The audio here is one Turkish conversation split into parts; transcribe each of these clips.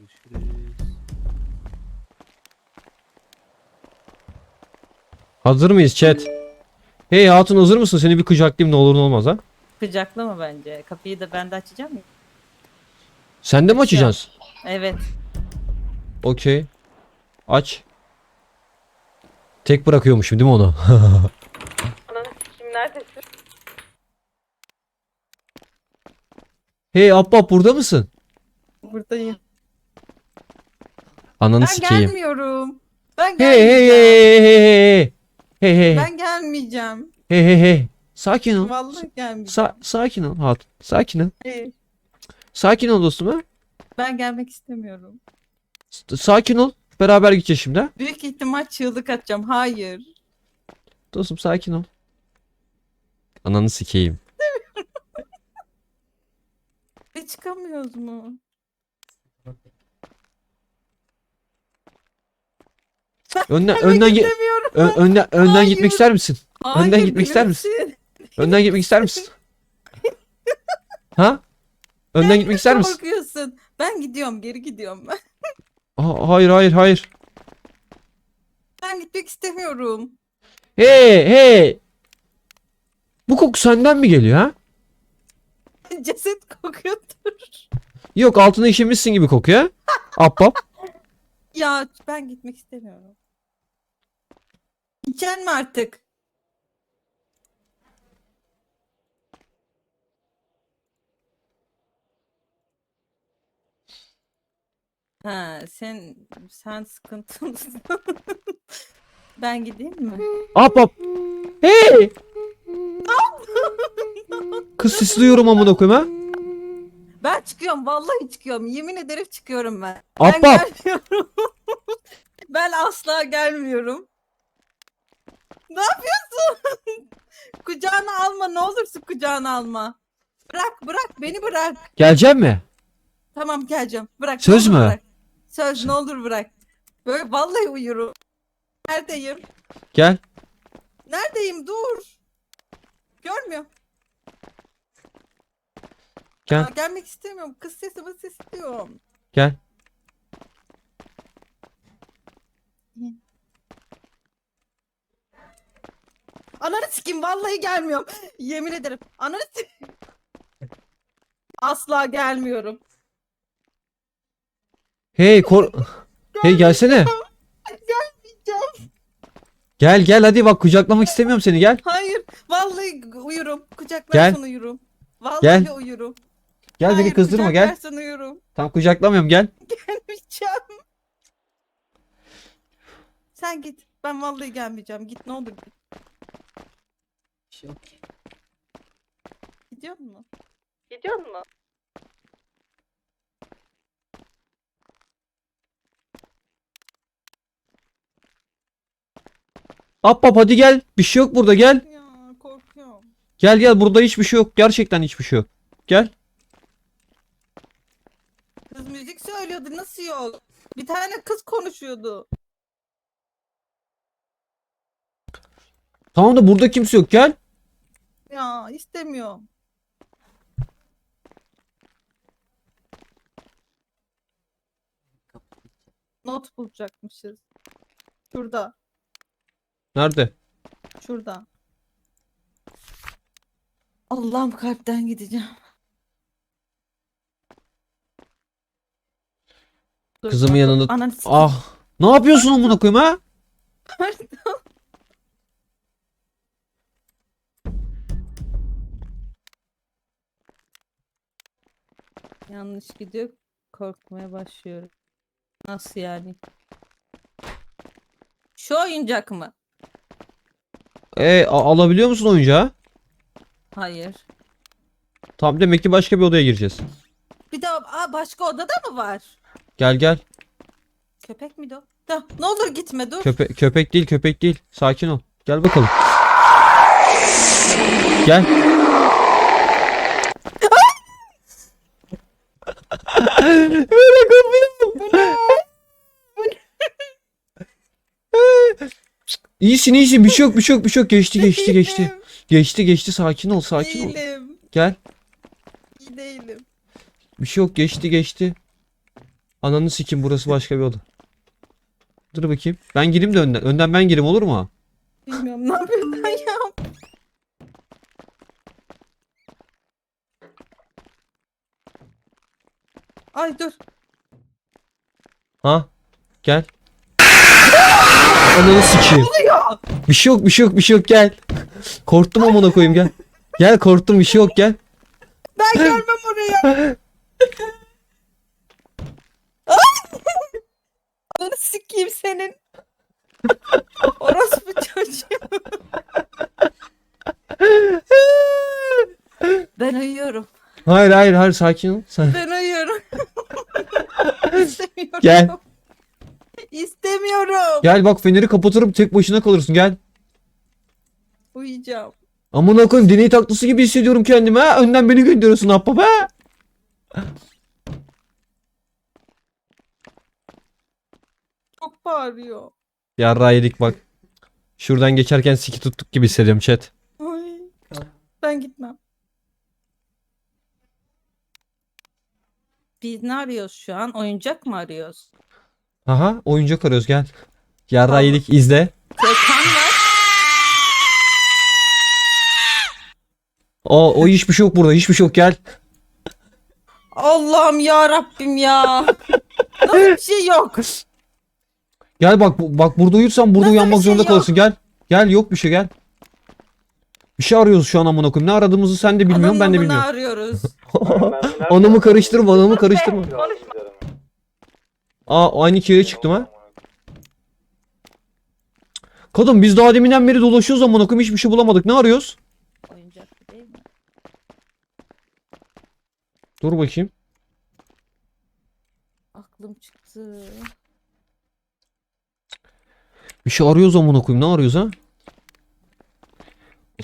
Görüşürüz. Hazır mıyız chat? Hey hatun hazır mısın? Seni bir kucaklayayım ne olur ne olmaz ha? Kucaklama bence. Kapıyı da ben de açacağım ya. Sen de mi açacaksın? Evet. Okey. Aç. Tek bırakıyormuşum değil mi onu? Ananı kim neredesin? hey Abbab burada mısın? Buradayım. Ananı Ben sikeyim. gelmiyorum. Ben Hey hey hey gelmeyeceğim. hey hey hey. Hey hey Ben gelmeyeceğim. hey hey hey. Sakin ol. Vallahi gelmeyeceğim. Sa sakin ol hatun. Sakin ol. Hayır, Sakin ol dostum ha. Ben gelmek istemiyorum. S- Sakin ol. Beraber gideceğiz şimdi ha. Büyük ihtimal çığlık atacağım. Hayır. Dostum sakin ol. Ananı sikeyim. E çıkamıyoruz mu? Önden önden ge- ö- önden önden Hayır. gitmek ister misin? Hayır, önden gitmek ister misin? bilirsin. Önden gitmek ister misin? Ha? Önden gitmek ister misin? Korkuyorsun. Ben gidiyorum. Geri gidiyorum ben. Aa, hayır hayır hayır. Ben gitmek istemiyorum. Hey hey. Bu koku senden mi geliyor ha? Ceset kokuyordur. Yok altına işemişsin gibi kokuyor. ha? Abbab. Ya ben gitmek istemiyorum. Gideceksin mi artık? Ha sen sen sıkıntılısın. ben gideyim mi? Abbab. Hey. Kız sesi duyuyorum amına koyayım ha. Ben çıkıyorum vallahi çıkıyorum. Yemin ederim çıkıyorum ben. Ben gelmiyorum. ben asla gelmiyorum. Ne yapıyorsun? kucağına alma ne olursun kucağına alma. Bırak bırak beni bırak. Gelecek mi? Tamam geleceğim. Bırak. ne Söz olur mü? bırak. Söz ne olur bırak. Böyle vallahi uyurum. Neredeyim? Gel. Neredeyim? Dur. Görmüyor. Gel. Aa, gelmek istemiyorum. Kız sesi bu sesi diyorum. Gel. Ananı sikeyim vallahi gelmiyorum. Yemin ederim. Ananı sikeyim. Asla gelmiyorum. Hey kor... Hey gelsene. Gelmeyeceğim. Gel gel hadi bak kucaklamak istemiyorum seni gel. Hayır. Vallahi uyurum. Kucaklarsan uyurum. Vallahi Gel. uyurum. Gel beni Hayır, kızdırma gel. kucaklarsan uyurum. Tam kucaklamıyorum gel. Gelmeyeceğim. Sen git. Ben vallahi gelmeyeceğim. Git ne olur git. Gidiyor mu? Gidiyor mu? Abbab hadi gel. Bir şey yok burada gel. Ya korkuyorum. Gel gel burada hiçbir şey yok. Gerçekten hiçbir şey yok. Gel. Kız müzik söylüyordu. Nasıl yok? Bir tane kız konuşuyordu. Tamam da burada kimse yok gel. İstemiyorum. Not bulacakmışız. Şurada. Nerede? Şurada. Allah'ım kalpten gideceğim. Dur, Kızımın dur, dur. yanında- Ananı. Ah. Ne yapıyorsun amına koyayım ha? Pardon. Yanlış gidiyor. Korkmaya başlıyorum. Nasıl yani? Şu oyuncak mı? E alabiliyor musun oyuncağı? Hayır. Tamam demek ki başka bir odaya gireceğiz. Bir de aa, başka odada mı var? Gel gel. Köpek miydi o? Da, ne olur gitme dur. Köpe köpek değil köpek değil. Sakin ol. Gel bakalım. Gel. Böyle kapıyım. İyisin iyisin bir şey yok bir şey yok bir şey yok geçti geçti geçti. Geçti geçti sakin ol sakin ol. Değilim. Gel. iyi değilim. Bir şey yok geçti geçti. Ananı sikim burası başka bir oda. Dur bakayım. Ben gireyim de önden. Önden ben gireyim olur mu? Bilmiyorum ne yapıyorsun ya. Ay dur. Ha? Gel. Ananı sikeyim. Bir şey yok bir şey yok bir şey yok gel. Korktum amına koyayım gel. Gel korktum bir şey yok gel. Ben gelmem oraya. Ananı sikeyim senin. Orospu çocuğu. Ben uyuyorum. Hayır hayır hayır sakin ol. Sen... Ben uyuyorum. İstemiyorum. Gel. İstemiyorum. Gel bak feneri kapatırım tek başına kalırsın gel. Uyuyacağım. Amına koyayım deney taklası gibi hissediyorum kendimi ha. Önden beni gönderiyorsun Abba be. Çok bağırıyor. Yarra yedik bak. Şuradan geçerken siki tuttuk gibi hissediyorum chat. Ay. Ben gitmem. Biz ne arıyoruz şu an? Oyuncak mı arıyoruz? Aha oyuncak arıyoruz gel. Yarra Tamam. yedik izle. Kökan var. O, o hiçbir şey yok burada hiçbir şey yok gel. Allah'ım ya Rabbim ya. Nasıl bir şey yok? Gel bak bu- bak burada uyursan burada Nasıl uyanmak şey zorunda yok? kalırsın gel. Gel yok bir şey gel. Bir şey arıyoruz şu an amına koyayım. Ne aradığımızı sen de bilmiyorsun ben de Anamı bilmiyorum. arıyoruz. Anamı karıştırma anamı karıştırma. Aa aynı yere çıktım ha. Kadın biz daha deminden beri dolaşıyoruz amına koyayım hiçbir şey bulamadık. Ne arıyoruz? Oyuncak değil mi? Dur bakayım. Aklım çıktı. Bir şey arıyoruz amına koyayım. Ne arıyoruz ha?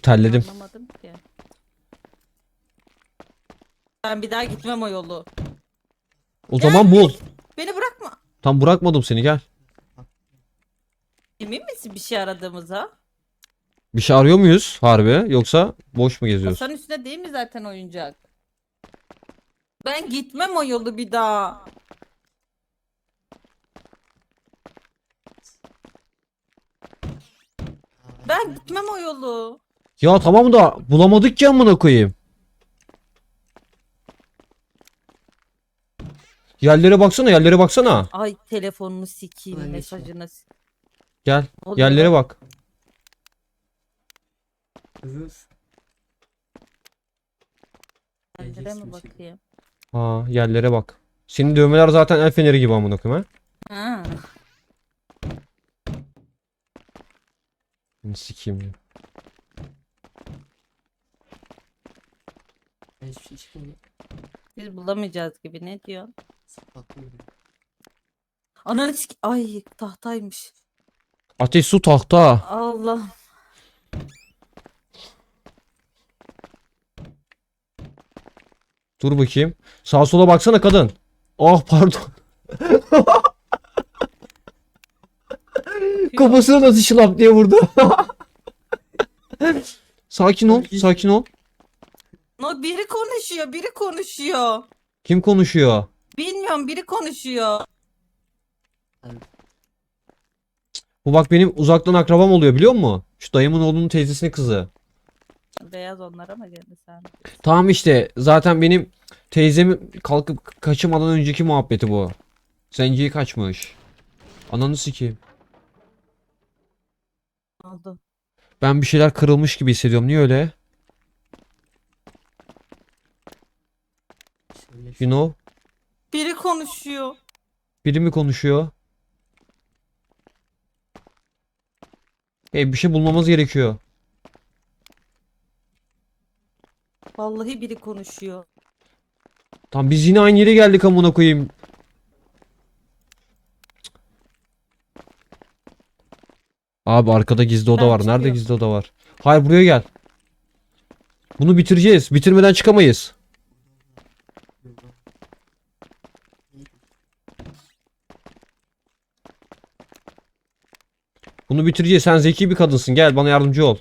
Terledim. Anlamadım ki. Ben bir daha gitmem o yolu. O zaman bul. Beni bırakma. Tam bırakmadım seni gel. Emin misin bir şey aradığımıza? Bir şey arıyor muyuz harbi yoksa boş mu geziyoruz? Masanın üstünde değil mi zaten oyuncak? Ben gitmem o yolu bir daha. Ben gitmem o yolu. Ya tamam da bulamadık ki amına koyayım. Yerlere baksana yerlere baksana. Ay telefonunu sikeyim Ay, mesajını. s- Gel Oluyor yerlere bak. Kızız. Yerlere mi bakayım? Ha yerlere bak. Senin dövmeler zaten el feneri gibi amına koyayım ha. Ha. Seni Sikeyim ya. Hiçbir şey çıkmıyor. Biz bulamayacağız gibi ne diyorsun? Saklıyorum. Ananı sik... Ay tahtaymış. Ateş su tahta. Allah. Dur bakayım. Sağa sola baksana kadın. Ah pardon. Kafasına nasıl şılap diye vurdu. sakin ol, sakin ol. No, biri konuşuyor, biri konuşuyor. Kim konuşuyor? Bilmiyorum biri konuşuyor. Bu bak benim uzaktan akrabam oluyor biliyor musun? Şu dayımın oğlunun teyzesinin kızı. Beyaz onlara mı geldi sen? Tamam işte zaten benim teyzemin kalkıp kaçırmadan önceki muhabbeti bu. Zenciyi kaçmış. Ananı sikeyim. Oldu. Ben bir şeyler kırılmış gibi hissediyorum. Niye öyle? You know? Biri konuşuyor. Biri mi konuşuyor? Hey bir şey bulmamız gerekiyor. Vallahi biri konuşuyor. Tamam biz yine aynı yere geldik amına koyayım. Abi arkada gizli oda Ben var. Nerede çıkıyorum. gizli oda var? Hayır buraya gel. Bunu bitireceğiz. Bitirmeden çıkamayız. Bunu bitireceğiz. Sen zeki bir kadınsın. Gel bana yardımcı ol.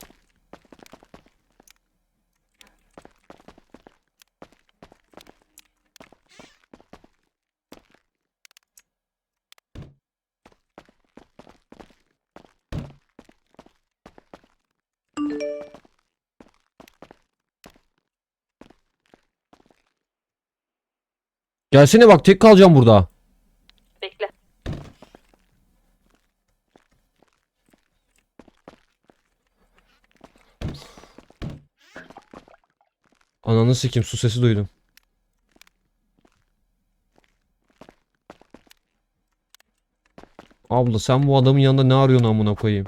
Gelsene bak tek kalacağım burada. Bekle. Ananı sikim su sesi duydum. Abla sen bu adamın yanında ne arıyorsun amına koyayım?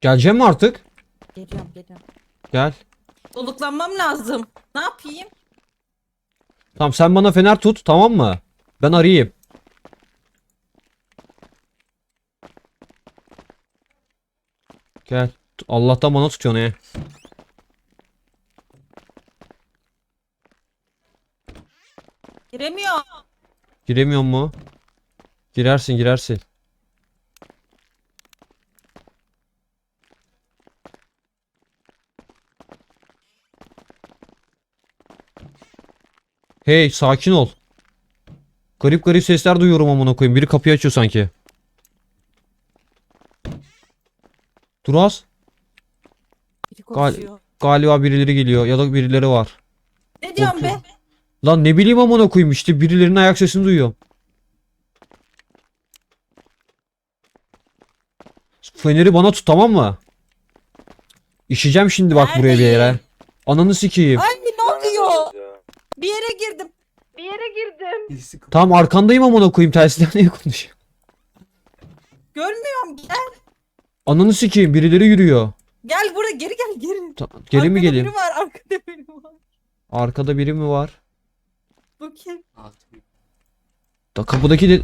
Geleceğim mi artık? Geliyorum geliyorum. Gel. Soluklanmam lazım. Ne yapayım? Tamam sen bana fener tut tamam mı? Ben arayayım. Gel. Allah'tan bana tutuyorsun he. Giremiyor. Giremiyor mu? Girersin girersin. Hey sakin ol. Garip garip sesler duyuyorum amına koyayım. Biri kapıyı açıyor sanki. Dur az. Biri konuşuyor. Galiba birileri geliyor ya da birileri var. Ne diyorsun be? Lan ne bileyim amına koyayım işte birilerinin ayak sesini duyuyorum. Feneri bana tut tamam mı? İşeceğim şimdi bak buraya bir yere. Neredeyim? Ananı sikeyim. Ay ne oluyor? Bir yere girdim. Bir yere girdim. Birisi kapı. Tamam arkandayım amına koyayım telsizden niye konuşuyor? Görmüyorum. Gel. Ananı sikeyim birileri yürüyor. Gel buraya geri gel geri. Ta- geri mi Arkada geleyim? Biri var arkada biri var. Arkada biri mi var? Bu kim? Altı. Da kapıdaki de...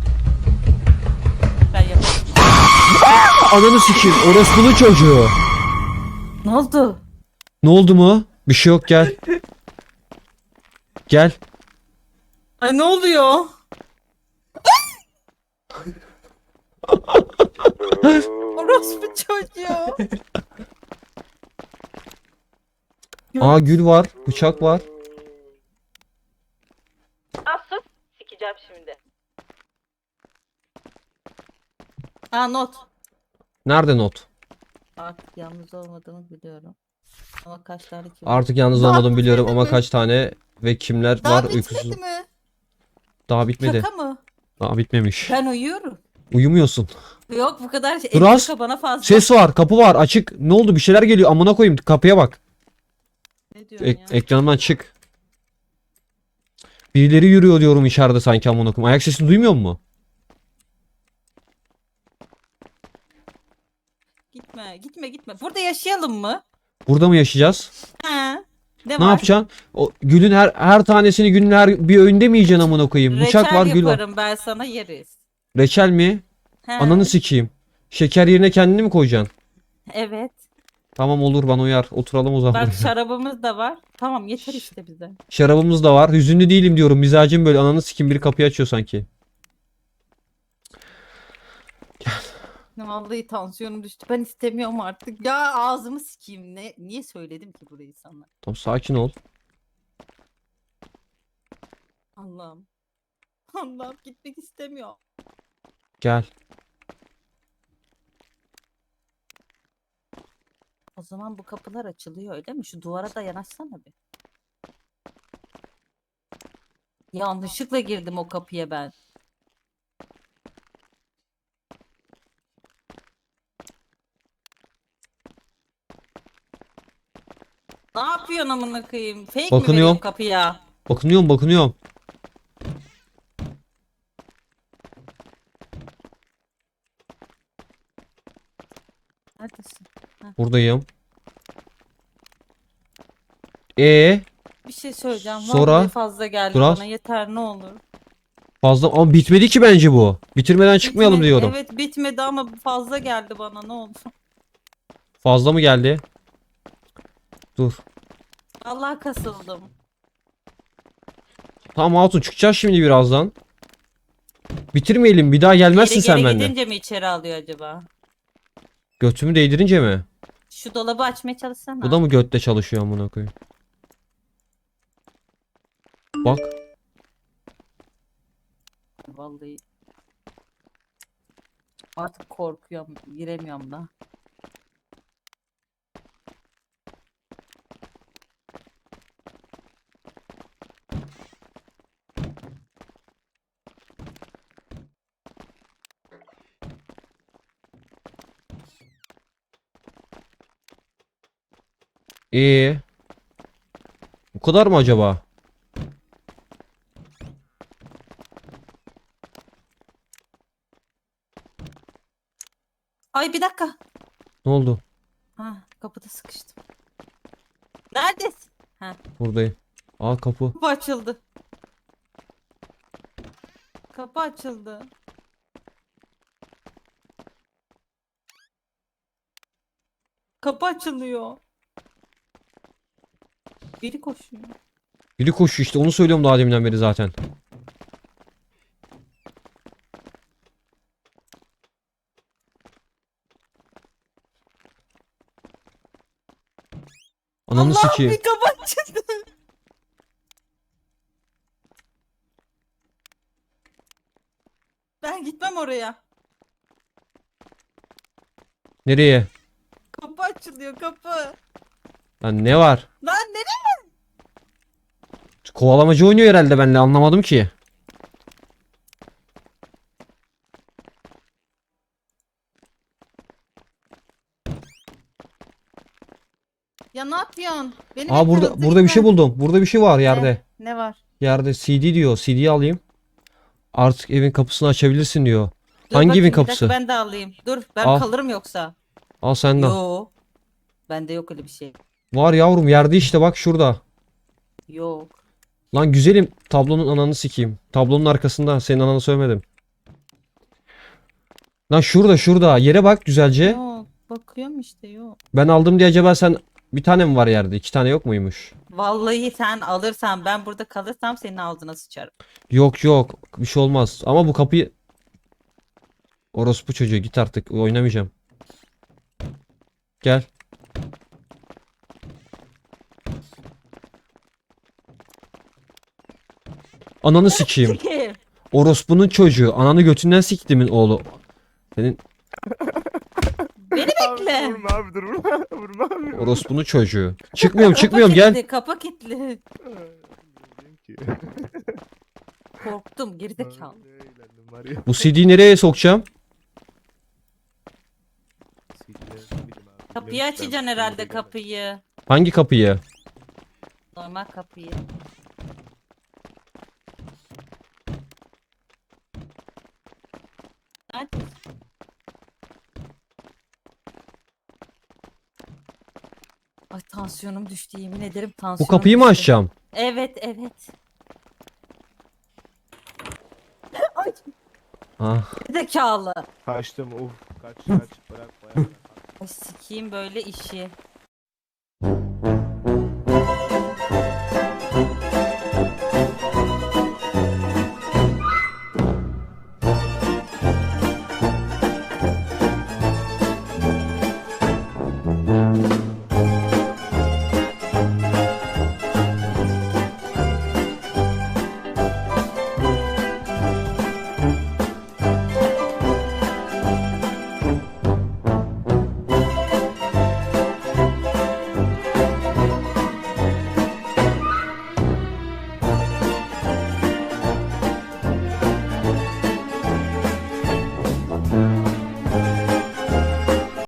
Ben yaparım. Ananı sikeyim orospunun çocuğu. Ne oldu? Ne oldu mu? Bir şey yok gel. Gel. Ay ne oluyor? Orospu çocuğu. Aa gül var. Bıçak var. Sus. Sikeceğim şimdi. Aa not. Nerede not? Artık yalnız olmadığımı biliyorum. Ama kaç tane kim? Artık yalnız olmadığımı biliyorum bitmedi ama kaç tane ve kimler Daha var bitmedi uykusuz. mi? Daha bitmedi. Şaka mı? Daha bitmemiş. Ben uyuyorum. Uyumuyorsun. Yok bu kadar şey. Dur Elli az. dakika bana fazla. Ses var, kapı var, açık. Ne oldu? Bir şeyler geliyor. Amına koyayım. Kapıya bak. Ne diyorsun Ek- ya? ekranımdan çık. Birileri yürüyor diyorum içeride sanki amına koyayım. Ayak sesini duymuyor mu? Gitme gitme gitme. Burada yaşayalım mı? Burada mı yaşayacağız? Ne, Ne var? yapacaksın? O gülün her her tanesini günün her bir öğünde mi yiyeceksin amına koyayım? Bıçak Reçel var, gül var. yaparım ben sana yeriz. Reçel mi? He. Ananı sikeyim. Şeker yerine kendini mi koyacaksın? Evet. Tamam olur bana uyar. Oturalım o zaman. Bak şarabımız da var. Tamam yeter işte bize. Şarabımız da var. Hüzünlü değilim diyorum. Mizacım böyle. Ananı sikim biri kapıyı açıyor sanki. Vallahi tansiyonum düştü. Ben istemiyorum artık. Ya ağzımı sikeyim. Ne niye söyledim ki burayı sana? Tamam sakin ol. Allah'ım. Allah'ım gitmek istemiyor. Gel. O zaman bu kapılar açılıyor öyle mi? Şu duvara da yanaşsana bir. Yanlışlıkla girdim o kapıya ben. Ne yapıyorsun amına koyayım? Fake mi kapıya? Bakınıyorum bakınıyorum. Neredesin? Buradayım. E Bir şey söyleyeceğim. Sonra- Vallahi fazla geldi Biraz- bana. Yeter ne olur. fazla ama bitmedi ki bence bu. Bitirmeden çıkmayalım Bitmedi. diyorum. Evet bitmedi ama fazla geldi bana ne oldu? Fazla mı geldi? Dur. Allah kasıldım. Tamam Hatun çıkacağız şimdi birazdan. Bitirmeyelim. Bir daha gelmezsin Geri sen geri benden. gidince mi içeri alıyor acaba? Götümü değdirince mi? Şu dolabı açmaya çalışsana. Bu da mı götte çalışıyor amına koyayım? Bak. Vallahi. Artık korkuyorum. Giremiyorum da. İyi. Bu kadar mı acaba? Ay bir dakika. Ne oldu? Ha, kapıda sıkıştım. Neredesin? Buradayım. Aa kapı. Kapı açıldı. Kapı açıldı. Kapı açılıyor. Biri koşuyor. Biri koşuyor işte onu söylüyorum daha deminden beri zaten. Ananı Allah'ım sikeyim. bir kapı açıldı. Ben gitmem oraya. Nereye? Kapı açılıyor kapı. Lan ne var? Lan? Kovalamacı oynuyor herhalde benimle anlamadım ki. Ya ne yapıyorsun? Beni Aa burada hızlı burada bir şey buldum. Burada bir şey var yerde. Ne var? Yerde CD diyor. CD'yi alayım. Artık evin kapısını açabilirsin diyor. Dur Hangi bakayım, evin bir dakika, kapısı? Ben de alayım. Dur ben Al. kalırım yoksa. Al senden. Yo. Bende yok öyle bir şey. Var yavrum yerde işte bak şurada. Yok. Lan güzelim tablonun ananı sikeyim. Tablonun arkasında senin ananı söylemedim. Lan şurada şurada yere bak güzelce. Yok. Bakıyorum işte yok. Ben aldım diye acaba sen bir tane mi var yerde? İki tane yok muymuş? Vallahi sen alırsan ben burada kalırsam senin ağzına sıçarım. Yok yok bir şey olmaz. Ama bu kapıyı Orospu çocuğu git artık oynamayacağım. Gel. Ananı sikeyim. Orospunun çocuğu. Ananı götünden siktimin oğlu. Senin Beni bekle. Abi, vurma abi dur vurma. vurma abi. orospunun çocuğu. Çıkmıyorum çıkmıyorum gel. kilitli, Kapı kilitli. Korktum gerizekalı. Eğlendim var ya. Bu CD'yi nereye sokacağım? Kapıyı açacaksın herhalde kapıyı. Hangi kapıyı? Normal kapıyı. Tansiyonum düştü yemin ederim Bu tansiyonum kapıyı mı düştü. açacağım? Evet evet. Ay Ah. zekalı. Kaçtım uf kaç kaç bırak bayağı. Ay sikeyim böyle işi.